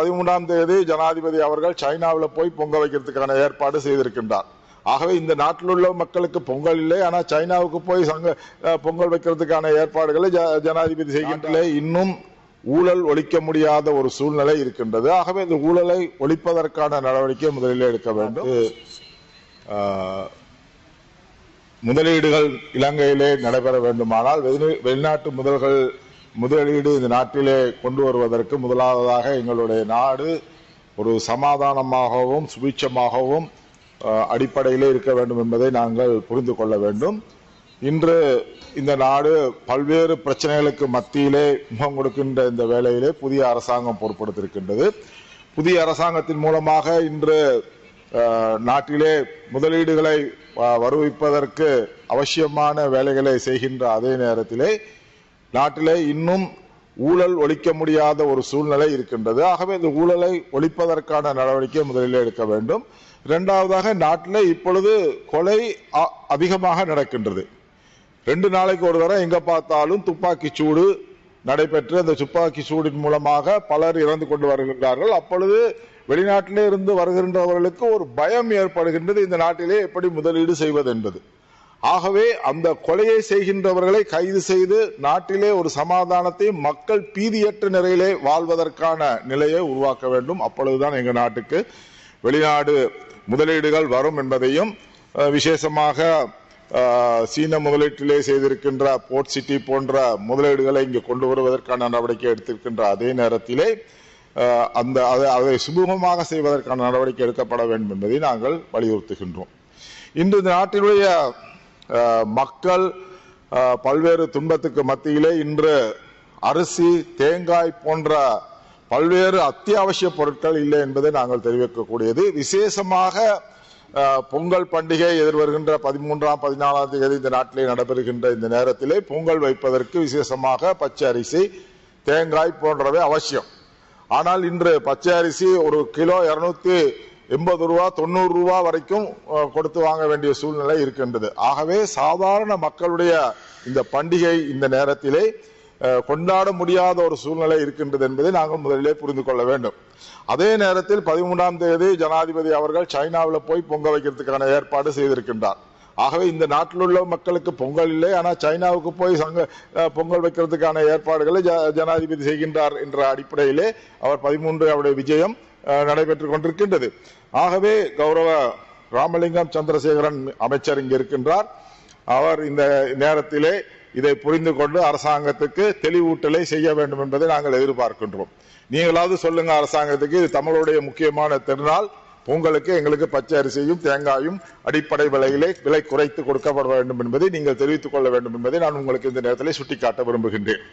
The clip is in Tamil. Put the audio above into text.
பதிமூன்றாம் தேதி ஜனாதிபதி அவர்கள் சைனாவில் போய் பொங்க வைக்கிறதுக்கான ஏற்பாடு செய்திருக்கின்றார். ஆகவே இந்த நாட்டில் உள்ள மக்களுக்கு பொங்கல் இல்லை ஆனா சைனாவுக்கு போய் சங்க பொங்கல் வைக்கிறதுக்கான ஏற்பாடுகளை ஜனாதிபதி செய்கின்றே இன்னும் ஊழல் ஒழிக்க முடியாத ஒரு சூழ்நிலை இருக்கின்றது. ஆகவே இந்த ஊழலை ஒழிப்பதற்கான நடவடிக்கை முதலில் எடுக்க வேண்டும். முதலீடுகள் இலங்கையிலே நடைபெற வேண்டுமானால் வெளி- வெளிநாட்டு முதல்கள் முதலீடு இந்த நாட்டிலே கொண்டு வருவதற்கு முதலாவதாக எங்களுடைய நாடு ஒரு சமாதானமாகவும் சுபிட்சமாகவும் அடிப்படையிலே இருக்க வேண்டும் என்பதை நாங்கள் புரிந்து கொள்ள வேண்டும். இன்று இந்த நாடு பல்வேறு பிரச்சனைகளுக்கு மத்தியிலே முகம் கொடுக்கின்ற இந்த வேளையிலே புதிய அரசாங்கம் பொறுப்படுத்திருக்கின்றது புதிய அரசாங்கத்தின் மூலமாக இன்று நாட்டிலே முதலீடுகளை வருவிப்பதற்கு அவசியமான வேலைகளை செய்கின்ற அதே நேரத்திலே நாட்டிலே இன்னும் ஊழல் ஒழிக்க முடியாத ஒரு சூழ்நிலை இருக்கின்றது. ஆகவே இந்த ஊழலை ஒழிப்பதற்கான நடவடிக்கை முதலில் எடுக்க வேண்டும். இரண்டாவதாக நாட்டில் இப்பொழுது கொலை அ- அதிகமாக நடக்கின்றது. ரெண்டு நாளைக்கு ஒரு தரம் எங்க பார்த்தாலும் துப்பாக்கி சூடு நடைபெற்று அந்த துப்பாக்கி சூடின் மூலமாக பலர் இறந்து கொண்டு வருகின்றார்கள். அப்பொழுது வெளிநாட்டிலே இருந்து வருகின்றவர்களுக்கு ஒரு பயம் ஏற்படுகின்றது. இந்த நாட்டிலே எப்படி முதலீடு செய்வது என்பது. ஆகவே அந்த கொலையை செய்கின்றவர்களை கைது செய்து நாட்டிலே ஒரு சமாதானத்தை மக்கள் பீதியற்ற நிலையிலே வாழ்வதற்கான நிலையை உருவாக்க வேண்டும். அப்பொழுதுதான் எங்கள் நாட்டுக்கு வெளிநாடு முதலீடுகள் வரும் என்பதையும் விசேஷமாக சீன முதலீட்டிலே செய்திருக்கின்ற போர்ட் சிட்டி போன்ற முதலீடுகளை இங்கு கொண்டு வருவதற்கான நடவடிக்கை எடுத்திருக்கின்ற அதே நேரத்திலே அந்த அதை- அதை சுமூகமாக செய்வதற்கான நடவடிக்கை எடுக்கப்பட வேண்டும் என்பதை நாங்கள் வலியுறுத்துகின்றோம். இன்று இந்த நாட்டினுடைய மக்கள் பல்வேறு துன்பத்துக்கு மத்தியிலே இன்று அரிசி தேங்காய் போன்ற பல்வேறு அத்தியாவசிய பொருட்கள் இல்லை என்பதை நாங்கள் தெரிவிக்கக்கூடியது. விசேஷமாக பொங்கல் பண்டிகை எதிர்வருகின்ற பதிமூன்றாம் பதினாலாம் தேதி இந்த நாட்டிலே நடைபெறுகின்ற இந்த நேரத்திலே பொங்கல் வைப்பதற்கு விசேஷமாக பச்சை அரிசி தேங்காய் போன்றவை அவசியம். ஆனால் இன்று பச்சை அரிசி ஒரு கிலோ இருநூத்தி எண்பது ரூபா தொண்ணூறு ரூபா வரைக்கும் கொடுத்து வாங்க வேண்டிய சூழ்நிலை இருக்கின்றது. ஆகவே சாதாரண மக்களுடைய இந்த பண்டிகை இந்த நேரத்திலே கொண்டாட முடியாத ஒரு சூழ்நிலை இருக்கின்றது என்பதை நாங்கள் முதலிலே புரிந்து கொள்ள வேண்டும். அதே நேரத்தில் பதிமூன்றாம் தேதி ஜனாதிபதி அவர்கள் சைனாவில் போய் பொங்க வைக்கிறதுக்கான ஏற்பாடு செய்திருக்கின்றார். ஆகவே இந்த நாட்டில் உள்ள மக்களுக்கு பொங்கல் இல்லை ஆனால் சைனாவுக்கு போய் சங்க பொங்கல் வைக்கிறதுக்கான ஏற்பாடுகளை ஜ- ஜனாதிபதி செய்கின்றார் என்ற அடிப்படையிலே அவர் பதிமூன்று அவருடைய விஜயம் நடைபெற்று நடைபெற்றுக் கொண்டிருக்கின்றது. ஆகவே கௌரவ ராமலிங்கம் சந்திரசேகரன் அமைச்சர் இங்கு இருக்கின்றார். அவர் இந்த நேரத்திலே இதை புரிந்து கொண்டு அரசாங்கத்துக்கு தெளிவூட்டலை செய்ய வேண்டும் என்பதை நாங்கள் எதிர்பார்க்கின்றோம். நீங்களாவது சொல்லுங்க அரசாங்கத்துக்கு இது தமிழுடைய முக்கியமான திருநாள். பொங்கலுக்கு எங்களுக்கு பச்சை அரிசியும் தேங்காயும் அடிப்படை விலையிலே விலை குறைத்து கொடுக்கப்பட வேண்டும் என்பதை நீங்கள் தெரிவித்துக் கொள்ள வேண்டும் என்பதை நான் உங்களுக்கு இந்த நேரத்தில் சுட்டிக்காட்ட விரும்புகின்றேன்.